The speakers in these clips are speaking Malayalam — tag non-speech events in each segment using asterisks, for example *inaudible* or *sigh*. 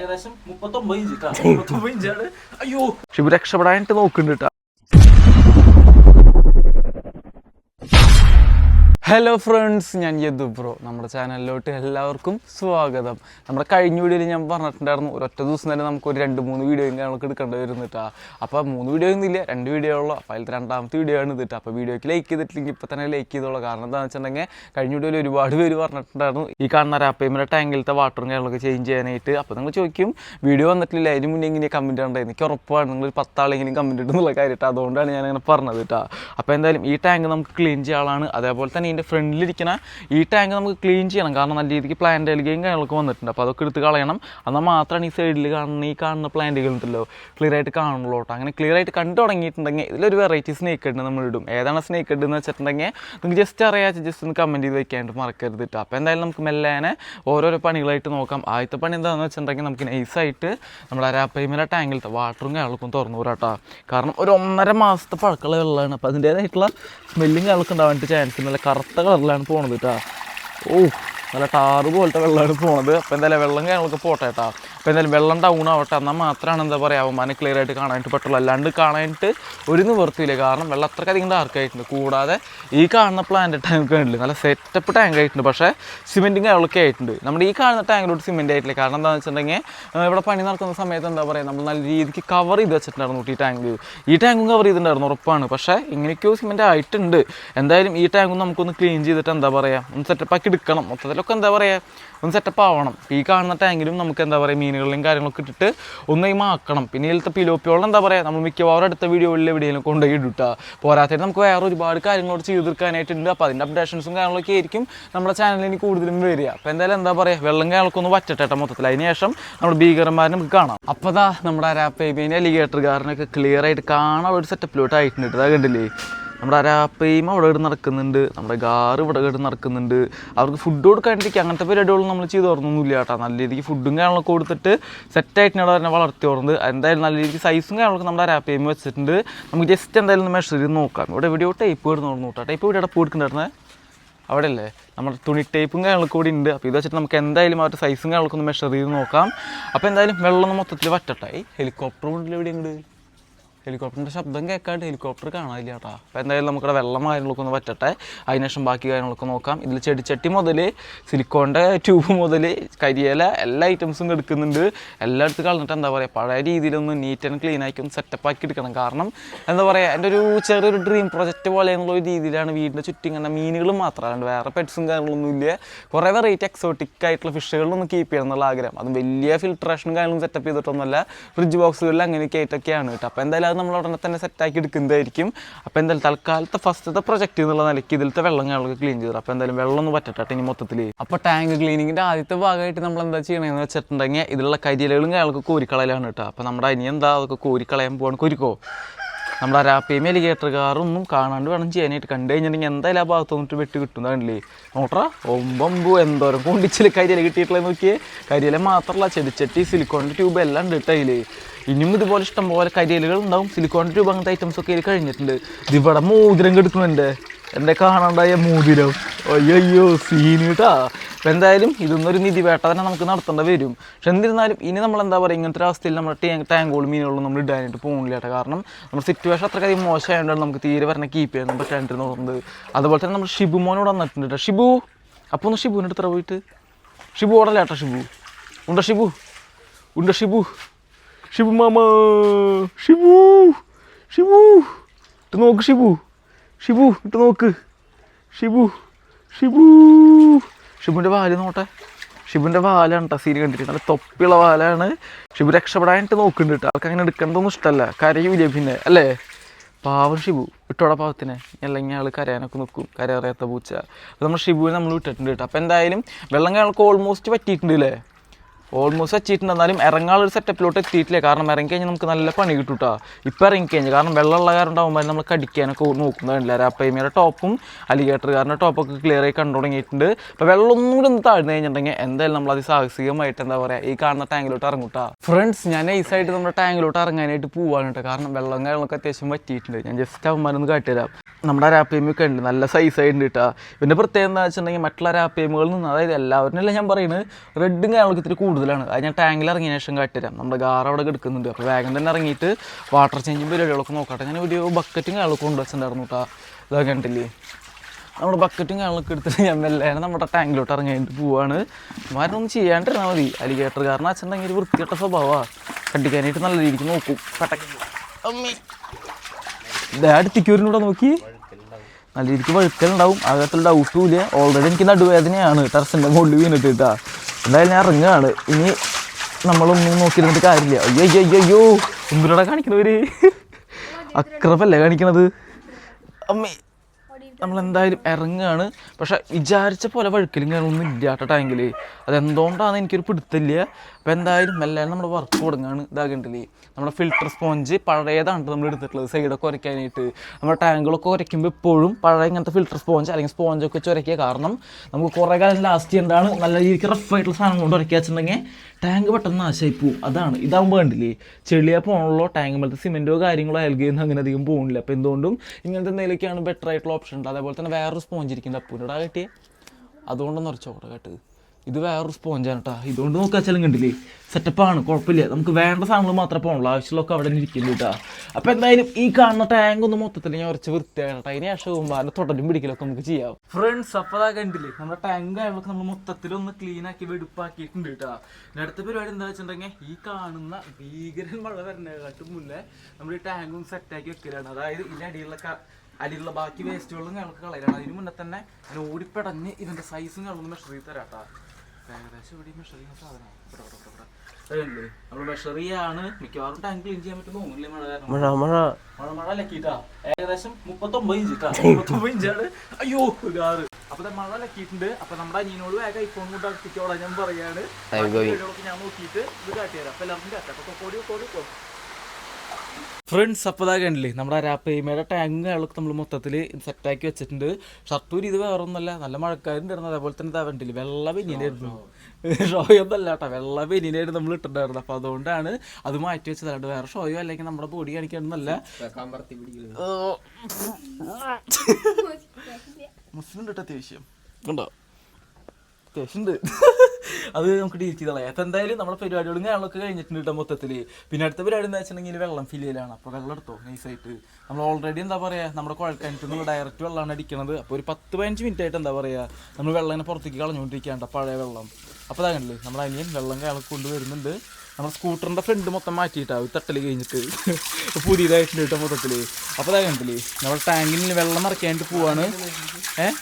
ഏകദേശം മുപ്പത്തൊമ്പത് ഇഞ്ച്. മുപ്പത്തൊമ്പത് ഇഞ്ചാണ്. അയ്യോ. ഷിബു രക്ഷപ്പെടാനായിട്ട് നോക്കുന്നുണ്ട് കേട്ടോ ഹലോ ഫ്രണ്ട്സ് ഞാൻ യദു ബ്രോ നമ്മുടെ ചാനലിലോട്ട് എല്ലാവർക്കും സ്വാഗതം. നമ്മുടെ കഴിഞ്ഞ വീഡിയോയിൽ ഞാൻ പറഞ്ഞിട്ടുണ്ടായിരുന്നു ഒരൊറ്റ ദിവസം തന്നെ നമുക്ക് ഒരു രണ്ട് മൂന്ന് വീഡിയോയും കാര്യങ്ങളൊക്കെ എടുക്കേണ്ടി വരുന്നിട്ടാ. അപ്പോൾ മൂന്ന് വീഡിയോ ഒന്നും ഇല്ല രണ്ട് വീഡിയോ ഉള്ളൂ. അപ്പോൾ അതിലത്തെ രണ്ടാമത്തെ വീഡിയോ ആണ് ഇതിട്ട് അപ്പോൾ വീഡിയോക്ക് ലൈക്ക് ചെയ്തിട്ടില്ലെങ്കിൽ ഇപ്പോൾ തന്നെ ലൈക്ക് ചെയ്തോളൂ. കാരണം എന്താണെന്ന് വെച്ചിട്ടുണ്ടെങ്കിൽ കഴിഞ്ഞ വീഡിയോയിൽ ഒരുപാട് പേര് പറഞ്ഞിട്ടുണ്ടായിരുന്നു ഈ കാണുന്ന റാപ്പേമിന്റെ ടാങ്കിലത്തെ വാട്ടറും കാര്യങ്ങളൊക്കെ ചേഞ്ച് ചെയ്യാനായിട്ട്. അപ്പോൾ നിങ്ങൾ ചോദിക്കും വീഡിയോ വന്നിട്ടില്ല അതിന് മുന്നേ ഇങ്ങനെ കമന്റ് ഉണ്ടായി എനിക്ക് ഉറപ്പാണ് നിങ്ങൾ പത്താളെങ്കിലും കമന്റ് ഇടുന്നുള്ള കാര്യമായിട്ട് അതുകൊണ്ടാണ് ഞാൻ അങ്ങനെ പറഞ്ഞത് കേട്ടോ അപ്പോൾ എന്തായാലും ഈ ടാങ്ക് നമുക്ക് ക്ലീൻ ചെയ്യാനുള്ളതാണ്. അതേപോലെ തന്നെ ഇതിന്റെ ഫ്രണ്ടിലിരിക്കുന്ന ഈ ടാങ്ക് നമുക്ക് ക്ലീൻ ചെയ്യണം. കാരണം നല്ല രീതിക്ക് പ്ലാന്റ് അലുകയും കാര്യങ്ങളൊക്കെ വന്നിട്ടുണ്ട്. അപ്പോൾ അതൊക്കെ എടുത്ത് കളയണം. എന്നാൽ മാത്രമാണ് ഈ സൈഡിൽ കാണുന്ന ഈ കാണുന്ന പ്ലാന്റുകൾ ഉണ്ടല്ലോ. ക്ലിയർ ആയിട്ട് കാണുള്ളൂ കേട്ടോ. അങ്ങനെ ക്ലിയർ ആയിട്ട് കണ്ടു തുടങ്ങിയിട്ടുണ്ടെങ്കിൽ ഇതിലൊരു വെറൈറ്റി സ്നേക്ക് ഉണ്ട് നമ്മൾ ഇടും. ഏതാണ് സ്നേക്ക് എന്ന് വെച്ചിട്ടുണ്ടെങ്കിൽ നിങ്ങൾക്ക് ജസ്റ്റ് അറിയാച്ച ജസ്റ്റ് ഒന്ന് കമന്റ് ചെയ്ത് വെക്കാനായിട്ട് മറക്കരുത് കേട്ടോ. അപ്പോൾ എന്തായാലും നമുക്ക് മെല്ലേനെ ഓരോരോ പണികളായിട്ട് നോക്കാം. ആദ്യത്തെ പണി എന്താണെന്ന് വെച്ചിട്ടുണ്ടെങ്കിൽ നമുക്ക് നൈസായിട്ട് നമ്മുടെ അരാപ്പൈമല ടാങ്കിലത്തെ വാട്ടറും കാര്യങ്ങളൊക്കെ തുറന്നു പോരാട്ടോ കാരണം ഒരു ഒന്നര മാസത്തെ പഴക്കമുള്ള വെള്ളമാണ്. അപ്പോൾ അതിന്റേതായിട്ടുള്ള സ്മെല്ലും കാര്യങ്ങളൊക്കെ ഉണ്ടാവാനായിട്ട് ചാൻസ് നല്ല കറുത്ത കളറിലാണ് പോണത് കേട്ടോ ഓ. നല്ല ടാറ് പോലത്തെ വെള്ളമാണ് പോണത്. അപ്പോൾ എന്തായാലും വെള്ളം കാര്യങ്ങളൊക്കെ പോട്ടെ കേട്ടോ അപ്പോൾ എന്തായാലും വെള്ളം ഡൗൺ ആവട്ടെ. എന്നാൽ മാത്രമാണ് എന്താ പറയുക അവന്മാനെ ക്ലിയർ ആയിട്ട് കാണാനായിട്ട് പറ്റുള്ളൂ. അല്ലാണ്ട് കാണാനായിട്ട് ഒരു നിവർത്തിയില്ല കാരണം വെള്ളം അത്രയ്ക്കധികം ഡാർക്കായിട്ടുണ്ട് കൂടാതെ ഈ കാണുന്ന പ്ലാന്റ് ടാങ്ക് കണ്ടില്ല? നല്ല സെറ്റപ്പ് ടാങ്ക് ആയിട്ടുണ്ട്. പക്ഷേ സിമെന്റും കാര്യങ്ങളൊക്കെ ആയിട്ടുണ്ട്. നമ്മുടെ ഈ കാണുന്ന ടാങ്കിലോട്ട് സിമെന്റ് ആയിട്ടില്ല? കാരണം എന്താണെന്ന് വെച്ചിട്ടുണ്ടെങ്കിൽ ഇവിടെ പണി നടക്കുന്ന സമയത്ത് എന്താ പറയുക നമ്മൾ നല്ല രീതിക്ക് കവർ ചെയ്ത് വെച്ചിട്ടുണ്ടായിരുന്നു ഈ ടാങ്ക് ഈ ടാങ്കും കവർ ചെയ്തിട്ടുണ്ടായിരുന്നു ഉറപ്പാണ്. പക്ഷേ ഇങ്ങനെയൊക്കെയോ സിമെന്റ് ആയിട്ടുണ്ട്. എന്തായാലും ഈ ടാങ്കും നമുക്കൊന്ന് ക്ലീൻ ചെയ്തിട്ട് എന്താ പറയുക ഒന്ന് സെറ്റപ്പ് ആക്കി എടുക്കണം. മൊത്തത്തിലൊക്കെ എന്താ പറയുക ഒന്ന് സെറ്റപ്പ് ആവണം. ഈ കാണുന്ന ടാങ്കിലും നമുക്ക് എന്താ പറയുക മീനുകളിലും കാര്യങ്ങളൊക്കെ ഇട്ടിട്ട് ഒന്ന് ആക്കണം. പിന്നെ ഇതിലത്തെ പിലോപ്പിയോളം എന്താ പറയുക നമ്മൾ മിക്കവാറും അടുത്ത വീഡിയോകളിൽ എവിടെയെങ്കിലും കൊണ്ടുപോയി ഇടുക പോരാത്തതിന് നമുക്ക് വേറെ ഒരുപാട് കാര്യങ്ങളോട് ചെയ്തു തീർക്കാനായിട്ടുണ്ട് അപ്പോൾ അതിന്റെ അപ്ഡേഷൻസും കാര്യങ്ങളൊക്കെ ആയിരിക്കും നമ്മുടെ ചാനലിൽ കൂടുതലും വരിക. അപ്പോൾ എന്തായാലും എന്താ പറയുക വെള്ളം കാര്യങ്ങളൊക്കെ ഒന്ന് വറ്റട്ടെ മൊത്തത്തിൽ. അതിന് ശേഷം നമ്മൾ ഭീകരന്മാരെ നമുക്ക് കാണാം. അപ്പോൾ നമ്മുടെ അരാപ്പേബീനെ അലിഗേറ്റർ കാരനൊക്കെ ക്ലിയർ ആയിട്ട് കാണാൻ ഒരു സെറ്റപ്പിലോട്ട് ആയിട്ടുണ്ട് അതാ കണ്ടില്ലേ? നമ്മുടെ അരാപ്പയും അവിടെ ഇവിടെ നടക്കുന്നുണ്ട്. നമ്മുടെ ഗാറ് ഇവിടെ ഇവിടെ നടക്കുന്നുണ്ട്. അവർക്ക് ഫുഡ് കൊടുക്കാണ്ടിരിക്കുക. അങ്ങനത്തെ പരിപാടികളും നമ്മൾ ചെയ്ത് തുറന്നൊന്നുമില്ല കേട്ടോ. നല്ല രീതിക്ക് ഫുഡും കാര്യങ്ങളൊക്കെ കൊടുത്തിട്ട് സെറ്റായിട്ടാണ് അവരെ വളർത്തി തുറന്നത് എന്തായാലും നല്ല രീതിക്ക് സൈസും കാര്യങ്ങളൊക്കെ നമ്മുടെ അരാപ്പയും വെച്ചിട്ടുണ്ട്. നമുക്ക് ജസ്റ്റ് എന്തായാലും ഒന്ന് മെഷർ ചെയ്ത് നോക്കാം. ഇവിടെ എവിടെയോ ടൈപ്പ് വരുന്നു നോക്കാം ടൈപ്പ് ഇവിടെ എവിടെ പോയിട്ടുണ്ടായിരുന്നേ അവിടെ അല്ലേ നമ്മുടെ തുണി ടേപ്പും കാര്യങ്ങളൊക്കെ കൂടി ഉണ്ട്. അപ്പോൾ ഇത് വെച്ചിട്ട് നമുക്ക് എന്തായാലും അവരുടെ സൈസും കാര്യങ്ങളൊക്കെ ഒന്ന് മെഷർ ചെയ്ത് നോക്കാം. അപ്പോൾ എന്തായാലും വെള്ളം മൊത്തത്തിൽ വറ്റട്ടായി ഹെലികോപ്റ്റർ കൊണ്ടില്ല എവിടെ ഉണ്ട് ഹെലികോപ്റ്ററിന്റെ ശബ്ദം കേൾക്കാണ്ട് ഹെലികോപ്റ്റർ കാണാനില്ല കേട്ടോ. അപ്പോൾ എന്തായാലും നമുക്കിവിടെ വെള്ളം കാര്യങ്ങളൊക്കെ ഒന്ന് പറ്റട്ടെ. അതിനുശേഷം ബാക്കി കാര്യങ്ങളൊക്കെ നോക്കാം. ഇതിൽ ചെടിച്ചട്ടി മുതൽ സിലിക്കോണിന്റെ ട്യൂബ് മുതൽ കരിയില എല്ലാ ഐറ്റംസും എടുക്കുന്നുണ്ട്. എല്ലായിടത്തും കളഞ്ഞിട്ട് എന്താ പറയുക പഴയ രീതിയിലൊന്ന് നീറ്റ് ആൻഡ് ക്ലീൻ ആക്കി ഒന്ന് സെറ്റപ്പ് ആക്കി എടുക്കണം. കാരണം എന്താ പറയുക എന്റെ ഒരു ചെറിയൊരു ഡ്രീം പ്രൊജക്റ്റ് പോലെ എന്നുള്ള ഒരു രീതിയിലാണ് വീടിന്റെ ചുറ്റും ഇങ്ങനെ മീനുകൾ മാത്രമല്ലാണ്ട് വേറെ പെറ്റ്സും കാര്യങ്ങളൊന്നും ഇല്ല. കുറേ വെറൈറ്റി എക്സോട്ടിക് ആയിട്ടുള്ള ഫിഷുകളൊന്നും കീപ്പ് ചെയ്യണം എന്നുള്ള ആഗ്രഹം. അതും വലിയ ഫിൽട്രേഷനും കാര്യങ്ങളും സെറ്റപ്പ് ചെയ്തിട്ടൊന്നുമല്ല ഫ്രിഡ്ജ് ബോക്സുകളിൽ അങ്ങനെയൊക്കെ ആയിട്ടൊക്കെയാണ് കേട്ടോ. അപ്പോൾ എന്തായാലും അത് നമ്മൾ ഉടനെ തന്നെ സെറ്റാക്കി എടുക്കുന്നതായിരിക്കും. അപ്പോൾ എന്തായാലും തൽക്കാലത്തെ ഫസ്റ്റത്തെ പ്രൊജക്റ്റ് എന്നുള്ള നിലയ്ക്ക് ഇതിലത്തെ വെള്ളം ഞങ്ങൾക്ക് ക്ലീൻ ചെയ്തു അപ്പോൾ എന്തായാലും വെള്ളം ഒന്ന് പറ്റട്ടെ ഇനി മൊത്തത്തിൽ അപ്പോൾ ടാങ്ക് ക്ലീനിങ്ങിന്റെ ആദ്യത്തെ ഭാഗമായിട്ട് നമ്മൾ എന്താ ചെയ്യണമെന്ന് വെച്ചിട്ടുണ്ടെങ്കിൽ ഇതിലുള്ള കരിയിലകളും ഞങ്ങൾക്ക് കോരിക്കളയിലാണ് കേട്ടോ. അപ്പോൾ നമ്മുടെ അനി എന്താ അതൊക്കെ കോരിക്കളയാൻ പോകണം കോരിക്കോ? നമ്മുടെ അരാപ്പയും എലിഗേറ്റർ കാറൊന്നും കാണാണ്ട് വേണം ചെയ്യാനായിട്ട്. കണ്ടു കഴിഞ്ഞിട്ടുണ്ടെങ്കിൽ എന്തായാലും ആ ഭാഗത്ത് നിന്നിട്ട് വെട്ടി കിട്ടും. കണ്ടില്ലേ? നോട്ടറാ ഒമ്പമ്പു എന്തോരം കൊണ്ടിച്ചിൽ കരിയില കിട്ടിയിട്ടുള്ളത് നോക്കിയേ. കരിയില മാത്രമല്ല ചെടിച്ചട്ടി സിലിക്കോണിന്റെ ട്യൂബ് എല്ലാം ഉണ്ട് കേട്ടോ ഇനിയും ഇതുപോലെ ഇഷ്ടംപോലെ കരിയിലുകൾ ഉണ്ടാവും. സിലിക്കോണിന്റെ ട്യൂബ് അങ്ങനത്തെ ഐറ്റംസ് ഒക്കെ ഇതിൽ കഴിഞ്ഞിട്ടുണ്ട്. ഇത് ഇവിടെ മോതിരം കെടുക്കുന്നുണ്ട്. എന്റെ കാണാണ്ടായ മോതിരം? അയ്യോ സീനിട്ടാ അപ്പം എന്തായാലും ഇതൊന്നൊരു നിധി വേട്ട തന്നെ നമുക്ക് നടത്തേണ്ടി വരും. പക്ഷെ എന്നിരുന്നാലും ഇനി നമ്മൾ എന്താ പറയുക ഇങ്ങനത്തെ അവസ്ഥയിൽ നമ്മൾ ടാങ്ക് ടാങ്കോളും മീനുകളും നമ്മൾ ഇടാനായിട്ട് പോകുന്നില്ല കേട്ടോ കാരണം നമ്മുടെ സിറ്റുവേഷൻ അത്രയ്ക്കധികം മോശമായതുകൊണ്ടാണ് നമുക്ക് തീരെ വരണ കീപ്പ് ചെയ്യാൻ പറ്റാണ്ടിരുന്ന് തോന്നുന്നത്. അതുപോലെ തന്നെ നമ്മൾ ഷിബു മോനോട് വന്നിട്ടുണ്ട് ഷിബു അപ്പോൾ ഒന്ന് ഷിബുവിന്റെ അടുത്ത് പോയിട്ട്. ഷിബു ഓടല്ല കേട്ടോ ഷിബു? ഉണ്ടോ ഷിബു? ഉണ്ടോ ഷിബു? ഷിബു മാമ ഷിബു ഷിബു. നോക്ക് ഷിബു. ഷിബു ഇട്ട് നോക്ക്. ഷിബു ഷിബു. ഷിബുവിന്റെ വാൽ നോട്ടെ. ഷിബുവിന്റെ വാലാണ് കേട്ടോ സീന് കണ്ടിട്ട് നല്ല തൊപ്പിയുള്ള വാലാണ്. ഷിബു രക്ഷപ്പെടാനായിട്ട് നോക്കുന്നുണ്ട് കേട്ടോ അവർക്ക് അങ്ങനെ എടുക്കേണ്ടതൊന്നും ഇഷ്ടമല്ല കരയൂല പിന്നെ അല്ലേ? പാവം ഷിബു. ഇട്ടോടെ പാവത്തിനെ. അല്ലെങ്കിൽ ആൾ കരയാനൊക്കെ നിൽക്കും കരയറിയാത്ത പൂച്ച. അപ്പോൾ നമ്മൾ ഷിബുവിനെ നമ്മൾ വിട്ടിട്ടുണ്ട് കേട്ടോ അപ്പോൾ എന്തായാലും വെള്ളം ഞങ്ങൾക്ക് ഓൾമോസ്റ്റ് പറ്റിയിട്ടുണ്ട് അല്ലേ ഓൾമോസ്റ്റ് എത്തിയിട്ടുണ്ട്. എന്നാലും ഇറങ്ങാനുള്ള ഒരു സെറ്റപ്പിലോട്ട് എത്തിയിട്ടില്ല. കാരണം ഇറങ്ങി കഴിഞ്ഞാൽ നമുക്ക് നല്ല പണി കിട്ടും കേട്ടോ ഇപ്പം ഇറങ്ങി കഴിഞ്ഞാൽ കാരണം വെള്ളമുള്ള കാരണം ഉണ്ടാകുമ്പോൾ നമ്മൾ കടിക്കാനൊക്കെ നോക്കുന്നുണ്ടല്ല. രാപ്പൈമയുടെ ടോപ്പും അലിഗേറ്ററുകാരന്റെ ടോപ്പൊക്കെ ക്ലിയർ ആയി കണ്ടു തുടങ്ങിയിട്ടുണ്ട്. അപ്പോൾ വെള്ളം ഒന്നും കൂടി ഒന്ന് താഴ്ന്നു കഴിഞ്ഞിട്ടുണ്ടെങ്കിൽ എന്തായാലും നമ്മൾ അതിസാഹസികമായിട്ട് എന്താ പറയുക ഈ കാണുന്ന ടാങ്കിലോട്ട് ഇറങ്ങും ഫ്രണ്ട്സ് ഞാൻ നൈസായിട്ട് നമ്മുടെ ടാങ്കിലോട്ട് ഇറങ്ങാനായിട്ട് പോവാണ് കേട്ടോ കാരണം വെള്ളം കാര്യങ്ങളൊക്കെ അത്യാവശ്യം പറ്റിയിട്ടുണ്ട് ഞാൻ ജസ്റ്റ് അവന്മാരൊന്ന് കാട്ടിത്തരാം നമ്മുടെ രാപ്പേമൊക്കെ ഉണ്ട്. നല്ല സൈസ് ആയിട്ടുണ്ട് കേട്ടോ പിന്നെ പ്രത്യേകം എന്താ വെച്ചിട്ടുണ്ടെങ്കിൽ മറ്റുള്ള രാപ്പേമുകളിൽ നിന്ന് അതായത് എല്ലാവരും ഞാൻ പറയുന്നത് റെഡും കാര്യങ്ങളൊക്കെ ഇത്തിരി കൂടുതൽ കൂടുതലാണ്. അത് ഞാൻ ടാങ്കിൽ ഇറങ്ങിയ ശേഷം കാട്ടിത്തരാം. നമ്മുടെ ഗാർ അവിടെ എടുക്കുന്നുണ്ട് അപ്പോൾ വേഗം തന്നെ ഇറങ്ങിയിട്ട് വാട്ടർ ചേഞ്ചും പരിപാടികളൊക്കെ നോക്കട്ടെ. ഞാൻ ഒരു ബക്കറ്റും കാര്യങ്ങളൊക്കെ കൊണ്ടുവച്ചിട്ടുണ്ടായിരുന്നു കേട്ടോ ഇതാ കണ്ടില്ലേ? നമ്മുടെ ബക്കറ്റും കാര്യങ്ങളൊക്കെ എടുത്തിട്ട് ഞാൻ മെല്ലെ നമ്മുടെ ടാങ്കിലോട്ട് ഇറങ്ങിയിട്ട് പോവാണ്. മാരൊന്നും ചെയ്യാണ്ടിരുന്നാൽ മതി. അലിഗേറ്റർ കാരണം അച്ഛനെങ്കിൽ ഒരു വൃത്തികെട്ട സ്വഭാവമാണ് കണ്ടിക്കാനായിട്ട് നല്ല രീതിക്ക് നോക്കും. പെട്ടെന്ന്. അമ്മേ. നോക്കി. നല്ല രീതിക്ക് വഴുക്കലുണ്ടാവും. അകത്തുള്ള ഡൗട്ടും ഇല്ല. ഓൾറെഡി എനിക്ക് നടുവേദനയാണ്. ടെറസിന്റെ മുകളിൽ വീണിട്ട് കേട്ടാ എന്തായാലും ഞാൻ ഇറങ്ങുകയാണ്. ഇനി നമ്മളൊന്നും നോക്കിയിരുന്നിട്ട് കാര്യമില്ല. അയ്യോ അയ്യോ അയ്യോ അയ്യോ. എന്തിനോടാ കാണിക്കണവര് അക്രമല്ലേ കാണിക്കണത്? അമ്മേ നമ്മളെന്തായാലും ഇറങ്ങുകയാണ്. പക്ഷെ വിചാരിച്ച പോലെ വഴുക്കലും കാര്യങ്ങളൊന്നും ഇല്ല കേട്ടോ ടാങ്കിൽ അതെന്തുകൊണ്ടാണ് എനിക്കൊരു പിടുത്തില്ല അപ്പോൾ എന്തായാലും മെല്ലെ നമ്മൾ വർക്ക് തുടങ്ങുകയാണ് ഇതാകണ്ടില്ലേ നമ്മുടെ ഫിൽട്ടർ സ്പോഞ്ച് പഴയതാണ് നമ്മൾ എടുത്തിട്ടുള്ളത്. സൈഡൊക്കെ ഉരയ്ക്കാനായിട്ട്. നമ്മുടെ ടാങ്കുകളൊക്കെ ഉരയ്ക്കുമ്പോൾ എപ്പോഴും പഴയ ഇങ്ങനത്തെ ഫിൽട്ടർ സ്പോഞ്ച് അല്ലെങ്കിൽ സ്പോഞ്ചൊക്കെ വെച്ച് ഉരയ്ക്കുക. കാരണം നമുക്ക് കുറേ കാലം ലാസ്റ്റ് ചെയ്യേണ്ടതാണ് നല്ല രീതിക്ക് റഫായിട്ടുള്ള സാധനം കൊണ്ട് ഉരയ്ക്കുക വെച്ചിട്ടുണ്ടെങ്കിൽ ടാങ്ക് പെട്ടെന്ന് നാശമായി പോവും. അതാണ്. ഇതാകുമ്പോൾ കണ്ടില്ലേ? ചെളിയാ പോകണല്ലോ ടാങ്ക് പോലത്തെ സിമെന്റോ കാര്യങ്ങളോ അൽഗയൊന്നും അങ്ങനെ അധികം പോകുന്നില്ല അപ്പോൾ എന്തുകൊണ്ടും ഇങ്ങനത്തെ എന്തെങ്കിലുമൊക്കെയാണ് ബെറ്റർ ആയിട്ടുള്ള ഓപ്ഷൻ ഉണ്ട്. അതേപോലെ തന്നെ വേറൊരു സ്പോഞ്ച് ഇരിക്കുന്നത് അപ്പൂന്റെ കിട്ടിയേ. അതുകൊണ്ടൊന്ന് ഉറച്ചോട്ടെ കേട്ടത് ഇത് വേറൊരു സ്പോഞ്ചാണ് കേട്ടോ ഇതുകൊണ്ട് നോക്കാച്ചാലും കണ്ടില്ലേ സെറ്റപ്പാണ് കുഴപ്പമില്ല. നമുക്ക് വേണ്ട സാധനങ്ങൾ മാത്രമേ പോകുള്ളൂ ആവശ്യമുള്ളതൊക്കെ അവിടെ ഇരിക്കുന്നു കേട്ടോ അപ്പോൾ എന്തായാലും ഈ കാണുന്ന ടാങ്ക് ഒന്ന് മൊത്തത്തിൽ ഞാൻ ഉറച്ച് കേട്ടോ അതിന് ശേഷം പോകുമ്പോൾ തുടരും പിടിക്കലൊക്കെ നമുക്ക് ചെയ്യാം. ഫ്രണ്ട്സ് അപ്പോൾ അതാ കണ്ടില്ലേ? നമ്മുടെ ടാങ്ക് കാര്യങ്ങളൊക്കെ നമ്മൾ മൊത്തത്തിൽ ഒന്ന് ക്ലീൻ ആക്കി വെടുപ്പാക്കിയിട്ടുണ്ട് കേട്ടോ അടുത്ത പരിപാടി എന്താ വെച്ചിട്ടുണ്ടെങ്കിൽ ഈ കാണുന്ന ഭീകരൻ മഴ വരുന്നതിനെക്കാട്ടും മുന്നേ നമ്മൾ ഈ ടാങ്കും സെറ്റാക്കി വെക്കലാണ്. അതായത് ഇതിന്റെ അടിയിലുള്ള ക- അടിയിലുള്ള ബാക്കി വേസ്റ്റുകളും ഞങ്ങൾക്ക് കളയലാണ് അതിന് മുന്നേ തന്നെ ഞാൻ ഓടിപ്പടഞ്ഞ് ഇതിന്റെ സൈസും ഞങ്ങൾ മെഷർ ചെയ്ത് തരാം കേട്ടോ. ഏകദേശം ഇവിടെ മെഷർ ചെയ്യുന്ന സാധനമാണ്. ഇവിടെ ഇവിടെ ഇവിടെ ഇവിടെ. നമ്മൾ മെഷർ ചെയ്യാണ്. മിക്കവാറും ടാങ്ക് ക്ലീൻ ചെയ്യാൻ പറ്റും തോന്നില്ലേ മഴ കാരണം? മഴ മഴ. മഴ മഴ ലക്കിട്ടാ ഏകദേശം മുപ്പത്തൊമ്പത് ഇഞ്ച്. മുപ്പത്തൊമ്പത് ഇഞ്ചാണ് അയ്യോ ഗാറ് അപ്പൊ മഴ ലക്കിയിട്ടുണ്ട് അപ്പൊ നമ്മുടെ അനിയനോട് വേഗം ഐഫോൺ കൊണ്ട് അടുപ്പിച്ചോളാം ഞാൻ പറയാണ്. ഞാൻ നോക്കിയിട്ട് ഇത് കാട്ടിത്തരാം. അപ്പൊ എല്ലാവർക്കും കാട്ടാം. അപ്പൊ കോടി കോടി ഫ്രണ്ട്സ് അപ്പോൾ ഇതാ കണ്ടില്ലേ നമ്മുടെ അരാപ്പയ്മയുടെ ടാങ്ക് അയാൾക്ക് നമ്മൾ മൊത്തത്തിൽ സെറ്റാക്കി വെച്ചിട്ടുണ്ട്. ഷർട്ടൂര് ഇത് വേറെ ഒന്നല്ല നല്ല മഴക്കാരുണ്ടായിരുന്നു. അതേപോലെ തന്നെ ഇതാ കണ്ടില്ലേ വെള്ള ബനിയനായിരുന്നു. ഷോയൊന്നല്ല കേട്ടോ വെള്ള ബനിയനായിരുന്നു നമ്മൾ ഇട്ടിട്ടുണ്ടായിരുന്നു അപ്പോൾ അതുകൊണ്ടാണ് അത് മാറ്റി വെച്ചത്. അല്ലാണ്ട് വേറെ ഷോയോ അല്ലെങ്കിൽ നമ്മുടെ ബോഡി കാണിക്കണമെന്നല്ല മുസ്ലിം കേട്ടോ അത്യാവശ്യം. കണ്ടോ അത്യാവശ്യം ഉണ്ട് *laughs* അത് നമുക്ക് ഡീറ്റ് ചെയ്തോളാം. അപ്പം എന്തായാലും നമ്മുടെ പരിപാടികളും കാര്യങ്ങളൊക്കെ കഴിഞ്ഞിട്ടുണ്ട് മൊത്തത്തിൽ പിന്നെ അടുത്ത പരിപാടി എന്താ വെച്ചിട്ടുണ്ടെങ്കിൽ വെള്ളം ഫിൽ ചെയ്യലാണ്. അപ്പോൾ വെള്ളം എടുത്തോ? നൈസായിട്ട് നമ്മൾ ഓൾറെഡി എന്താ പറയുക നമ്മുടെ കുഴൽക്കിണറ്റിൽ നിന്ന് ഡയറക്റ്റ് വെള്ളമാണ് അടിക്കണത്. അപ്പോൾ ഒരു പത്ത് പതിനഞ്ച് മിനിറ്റ് ആയിട്ട് എന്താ പറയുക നമ്മൾ വെള്ളം ഇങ്ങനെ പുറത്തേക്ക് കളഞ്ഞുകൊണ്ടിരിക്കുകയാണ് പഴയ വെള്ളം. അപ്പോൾ അതാകണ്ടല്ലേ നമ്മുടെ അനിയൻ വെള്ളം കാര്യങ്ങളൊക്കെ കൊണ്ടുവരുന്നുണ്ട് നമ്മുടെ സ്കൂട്ടറിന്റെ ഫ്രണ്ട് മൊത്തം മാറ്റിയിട്ടാണ് ഒരു തട്ടൽ കഴിഞ്ഞിട്ട്. *laughs* പുതിയതായിട്ടുണ്ട് കേട്ടോ മൊത്തത്തിൽ അപ്പോൾ അതാ കണ്ടില്ലേ നമ്മുടെ ടാങ്കിൽ വെള്ളം നിറയ്ക്കാനായിട്ട് പോവാണ്. ഏഹ്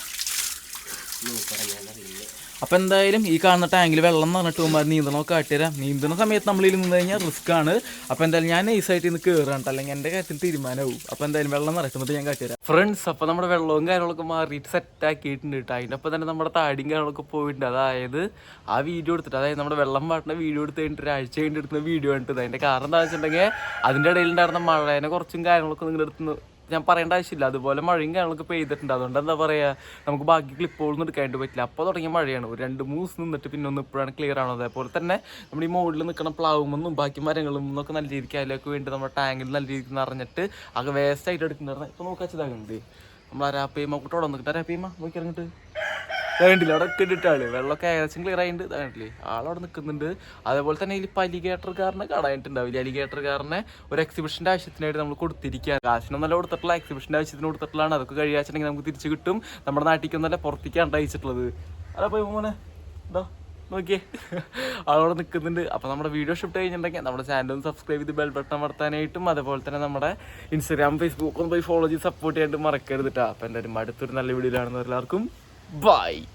അപ്പം എന്തായാലും ഈ കാണുന്ന ടാങ്കിൽ വെള്ളം എന്ന് പറഞ്ഞിട്ട് പോകുമ്പോൾ നീന്തണമൊക്കെ കാട്ടിത്തരാം നീന്തുന്ന സമയത്ത് നമ്മളിൽ നിന്ന് കഴിഞ്ഞാൽ റിസ്ക് ആണ്. അപ്പം എന്തായാലും ഞാൻ നൈസായിട്ട് ഇന്ന് കയറാണ് അല്ലെങ്കിൽ എന്റെ കാര്യത്തിൽ തീരുമാനമാവും അപ്പം എന്തായാലും വെള്ളം നിറയ്ക്കുന്നത് ഞാൻ കാട്ടിത്തരാം ഫ്രണ്ട്സ് അപ്പം നമ്മുടെ വെള്ളവും കാര്യങ്ങളൊക്കെ മാറിയിട്ട് സെറ്റാക്കിയിട്ടുണ്ട് കേട്ടോ. അതിനൊപ്പം തന്നെ നമ്മുടെ താടിയും കാര്യങ്ങളൊക്കെ പോയിട്ടുണ്ട്. അതായത് ആ വീഡിയോ എടുത്തിട്ട് അതായത് നമ്മുടെ വെള്ളം പാട്ടുന്ന വീഡിയോ എടുത്ത് കഴിഞ്ഞിട്ട് ഒരാഴ്ച കഴിഞ്ഞിട്ട് എടുക്കുന്ന വീഡിയോ കണ്ടത് അതിന്റെ കാരണം എന്താ വെച്ചിട്ടുണ്ടെങ്കിൽ അതിന്റെ ഇടയിൽ ഉണ്ടായിരുന്ന മഴേനെ കുറച്ചും കാര്യങ്ങളൊക്കെ നിങ്ങളുടെ അടുത്ത് ഞാൻ പറയേണ്ട ആവശ്യമില്ല. അതുപോലെ മഴയും കാര്യങ്ങളൊക്കെ പെയ്തിട്ടുണ്ട്. അതുകൊണ്ട് എന്താ പറയുക നമുക്ക് ബാക്കി ക്ലിപ്പുകളൊന്നും എടുക്കാനായിട്ട് പറ്റില്ല. അപ്പോൾ തുടങ്ങിയ മഴയാണ്. ഒരു രണ്ട് മൂസ് നിന്നിട്ട് പിന്നെ ഒന്ന് ഇപ്പോഴാണ് ക്ലിയർ ആവുന്നത് അതേപോലെ തന്നെ നമ്മൾ ഈ മുകളിൽ നിൽക്കുന്ന പ്ലാവുമെന്നും ബാക്കി മരങ്ങളും എന്നൊക്കെ നല്ല രീതിക്ക് അതിലേക്ക് വേണ്ടി നമ്മുടെ ടാങ്കിൽ നല്ല രീതിക്ക് നിറഞ്ഞിട്ട് ആകെ വേസ്റ്റ് ആയിട്ട് എടുക്കുന്നതാണ്. ഇപ്പോൾ നോക്കാച്ചതാകുന്നുണ്ട് നമ്മൾ അരാപ്പയ്മ കൂട്ടോടെ നിൽക്കട്ടെ അരാപ്പയ്മ നോക്കി ഇറങ്ങിട്ട്. വേണ്ടില്ല അവിടെ ഇട്ടിട്ടാണ് വെള്ളമൊക്കെ ഏകദേശം ക്ലിയർ ആയിട്ടുണ്ട് വേണ്ടില്ലേ ആളവിടെ നിൽക്കുന്നുണ്ട് അതേപോലെ തന്നെ ഇപ്പം അലിഗേറ്റർക്കാരനെ അലിഗേറ്റർ അലിഗേറ്റർക്കാരനെ ഒരു എക്സിബിഷന്റെ ആവശ്യത്തിനായിട്ട് നമ്മൾ കൊടുത്തിരിക്കുക കാശിനൊന്നല്ല കൊടുത്തിട്ടുള്ള എക്സിബിഷന്റെ ആവശ്യത്തിന് കൊടുത്തിട്ടുള്ളതാണ്. അതൊക്കെ കഴിയാച്ചിട്ടുണ്ടെങ്കിൽ നമുക്ക് തിരിച്ചു കിട്ടും. നമ്മുടെ നാട്ടിലേക്കൊന്നല്ല പുറത്തേക്കാണ് അയച്ചിട്ടുള്ളത് അല്ല പോയി മോനെ. എന്താ നോക്കിയേ. അവിടെ നിൽക്കുന്നുണ്ട് അപ്പോൾ നമ്മുടെ വീഡിയോ ഷിഫ്റ്റ് കഴിഞ്ഞിട്ടുണ്ടെങ്കിൽ നമ്മുടെ ഒന്ന് സബ്സ്ക്രൈബ് ചെയ്ത് ബെൽ ബട്ടൺ വർത്താനായിട്ടും അതേപോലെ തന്നെ നമ്മുടെ ഇൻസ്റ്റാഗ്രാം ഫേസ്ബുക്ക് പോയി ഫോളോ ചെയ്ത് സപ്പോർട്ട് ചെയ്യാണ്ട് മറക്കരുത് കേട്ടോ അപ്പോൾ എന്തായാലും അടുത്തൊരു നല്ല വീഡിയോ കാണുന്നവരെല്ലാവർക്കും Bye.